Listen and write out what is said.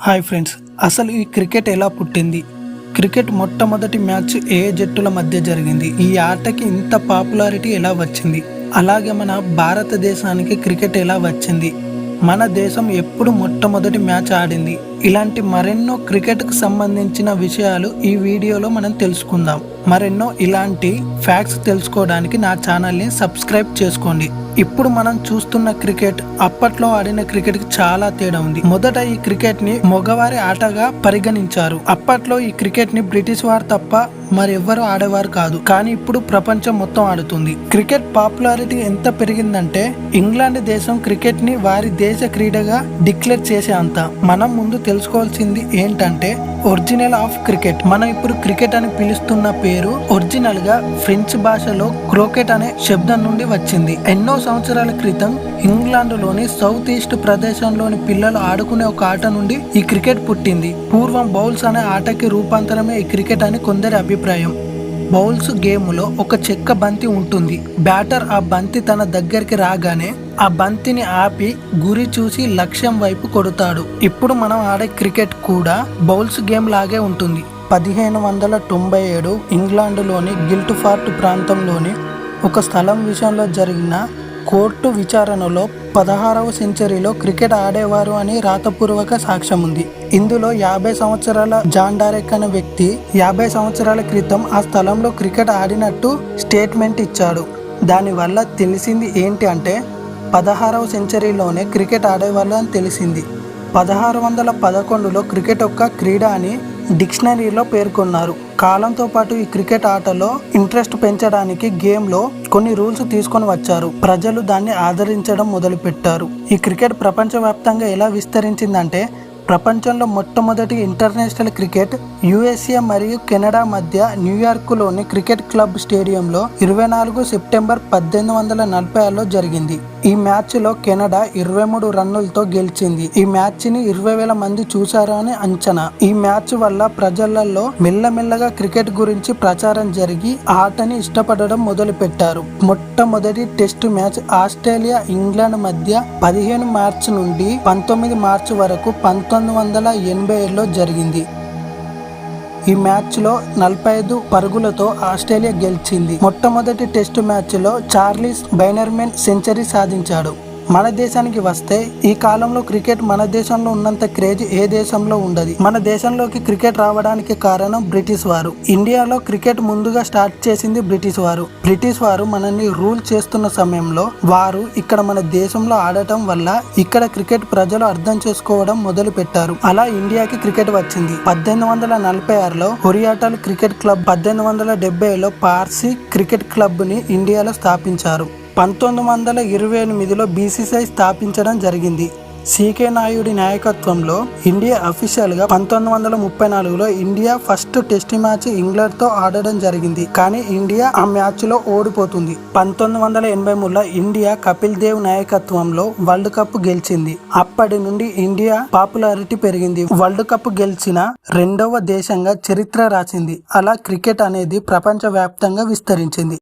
Hi friends అసలు ఈ cricket ఎలా పుట్టింది? క్రికెట్ మొట్టమొదటి మ్యాచ్ ఏ జట్టుల మధ్య జరిగింది? ఈ ఆటకి ఇంత పాపులారిటీ ఎలా వచ్చింది? అలాగే మన భారతదేశానికి క్రికెట్ ఎలా వచ్చింది? మన దేశం ఎప్పుడు మొట్టమొదటి మ్యాచ్ ఆడింది? ఇలాంటి మరెన్నో క్రికెట్కు సంబంధించిన విషయాలు ఈ వీడియోలో మనం తెలుసుకుందాం. మరెన్నో ఇలాంటి ఫ్యాక్ట్స్ తెలుసుకోవడానికి నా ఛానల్ని సబ్స్క్రైబ్ చేసుకోండి. ఇప్పుడు మనం చూస్తున్న క్రికెట్ అప్పట్లో ఆడిన క్రికెట్కి చాలా తేడా ఉంది. మొదట ఈ క్రికెట్ని మగవారి ఆటగా పరిగణించారు. అప్పట్లో ఈ క్రికెట్ని బ్రిటిష్ వారు తప్ప మరెవ్వరు ఆడేవారు కాదు. కానీ ఇప్పుడు ప్రపంచం మొత్తం ఆడుతుంది. క్రికెట్ పాపులారిటీ ఎంత పెరిగిందంటే ఇంగ్లాండ్ దేశం క్రికెట్ని వారి దేశ క్రీడగా డిక్లేర్ చేసే అంత. మనం ముందు తెలుసుకోవాల్సింది ఏంటంటే ఒరిజినల్ ఆఫ్ క్రికెట్. మనం ఇప్పుడు క్రికెట్ అని పిలుస్తున్న పేరు ఒరిజినల్గా ఫ్రెంచ్ భాషలో క్రోకెట్ అనే శబ్దం నుండి వచ్చింది. ఎన్నో సంవత్సరాల క్రితం ఇంగ్లాండ్లోని సౌత్ ఈస్ట్ ప్రదేశంలోని పిల్లలు ఆడుకునే ఒక ఆట నుండి ఈ క్రికెట్ పుట్టింది. పూర్వం బౌల్స్ అనే ఆటకి రూపాంతరమే ఈ క్రికెట్ అని కొందరి అభిప్రాయం. బౌల్స్ గేమ్లో ఒక చెక్క బంతి ఉంటుంది. బ్యాటర్ ఆ బంతి తన దగ్గరికి రాగానే ఆ బంతిని ఆపి గురి చూసి లక్ష్యం వైపు కొడతాడు. ఇప్పుడు మనం ఆడే క్రికెట్ కూడా బౌల్స్ గేమ్ లాగే ఉంటుంది. పదిహేను వందల తొంభై ఏడు ఇంగ్లాండ్లోని గిల్ట్ ఫార్ట్ ప్రాంతంలోని ఒక స్థలం విషయంలో జరిగిన కోర్టు విచారణలో పదహారవ సెంచరీలో క్రికెట్ ఆడేవారు అని రాతపూర్వక సాక్ష్యం ఉంది ఇందులో యాభై సంవత్సరాల జాన్ డారెక్ అనే వ్యక్తి యాభై సంవత్సరాల క్రితం ఆ స్థలంలో క్రికెట్ ఆడినట్టు స్టేట్మెంట్ ఇచ్చాడు. దానివల్ల తెలిసింది ఏంటి అంటే పదహారవ సెంచరీలోనే క్రికెట్ ఆడేవాళ్ళు అని తెలిసింది. పదహారు వందల పదకొండులో క్రికెట్ ఒక క్రీడ అని డిక్షనరీలో పేర్కొన్నారు. కాలంతో పాటు ఈ క్రికెట్ ఆటలో ఇంట్రెస్ట్ పెంచడానికి గేమ్లో కొన్ని రూల్స్ తీసుకొని వచ్చారు. ప్రజలు దాన్ని ఆదరించడం మొదలుపెట్టారు. ఈ క్రికెట్ ప్రపంచవ్యాప్తంగా ఎలా విస్తరించిందంటే ప్రపంచంలో మొట్టమొదటి ఇంటర్నేషనల్ క్రికెట్ యుఎస్ఏ మరియు కెనడా మధ్య న్యూయార్క్లోని క్రికెట్ క్లబ్ స్టేడియంలో ఇరవై నాలుగు సెప్టెంబర్ పద్దెనిమిది వందల నలభై ఆరులో జరిగింది. ఈ మ్యాచ్లో కెనడా ఇరవై మూడు రన్నులతో గెలిచింది. ఈ మ్యాచ్ని ఇరవై వేల మంది చూశారు అంచనా. ఈ మ్యాచ్ వల్ల ప్రజలలో మెల్లమెల్లగా క్రికెట్ గురించి ప్రచారం జరిగి ఆటని ఇష్టపడడం మొదలు పెట్టారు మొట్టమొదటి టెస్ట్ మ్యాచ్ ఆస్ట్రేలియా ఇంగ్లాండ్ మధ్య పదిహేను మార్చి నుండి పంతొమ్మిది మార్చి వరకు పంతొమ్మిది వందల ఎనభై ఏడులో జరిగింది. ఈ మ్యాచ్లో నలభై ఐదు పరుగులతో ఆస్ట్రేలియా గెలిచింది. మొట్టమొదటి టెస్టు మ్యాచ్లో చార్లీస్ బైనర్మెన్ సెంచరీ సాధించాడు. మన దేశానికి వస్తే ఈ కాలంలో క్రికెట్ మన దేశంలో ఉన్నంత క్రేజ్ ఏ దేశంలో ఉండదు. మన దేశంలోకి క్రికెట్ రావడానికి కారణం బ్రిటిష్ వారు. ఇండియాలో క్రికెట్ ముందుగా స్టార్ట్ చేసింది బ్రిటిష్ వారు. బ్రిటిష్ వారు మనల్ని రూల్ చేస్తున్న సమయంలో వారు ఇక్కడ మన దేశంలో ఆడటం వల్ల ఇక్కడ క్రికెట్ ప్రజలు అర్థం చేసుకోవడం మొదలు పెట్టారు అలా ఇండియాకి క్రికెట్ వచ్చింది. పద్దెనిమిది వందల నలభై ఆరులో ఒరియాటల్ క్రికెట్ క్లబ్ పద్దెనిమిది వందల డెబ్బైలో పార్సీ క్రికెట్ క్లబ్ని ఇండియాలో స్థాపించారు. పంతొమ్మిది వందల ఇరవై ఎనిమిదిలో బీసీసీఐ స్థాపించడం జరిగింది. సీకే నాయుడి నాయకత్వంలో ఇండియా అఫీషియల్గా పంతొమ్మిది వందల ముప్పై నాలుగులో ఇండియా ఫస్ట్ టెస్ట్ మ్యాచ్ ఇంగ్లాండ్తో ఆడడం జరిగింది. కానీ ఇండియా ఆ మ్యాచ్లో ఓడిపోతుంది. పంతొమ్మిది వందల ఎనభై మూడులో ఇండియా కపిల్ దేవ్ నాయకత్వంలో వరల్డ్ కప్ గెలిచింది. అప్పటి నుండి ఇండియా పాపులారిటీ పెరిగింది. వరల్డ్ కప్ గెలిచిన రెండవ దేశంగా చరిత్ర రాసింది. అలా క్రికెట్ అనేది ప్రపంచవ్యాప్తంగా విస్తరించింది.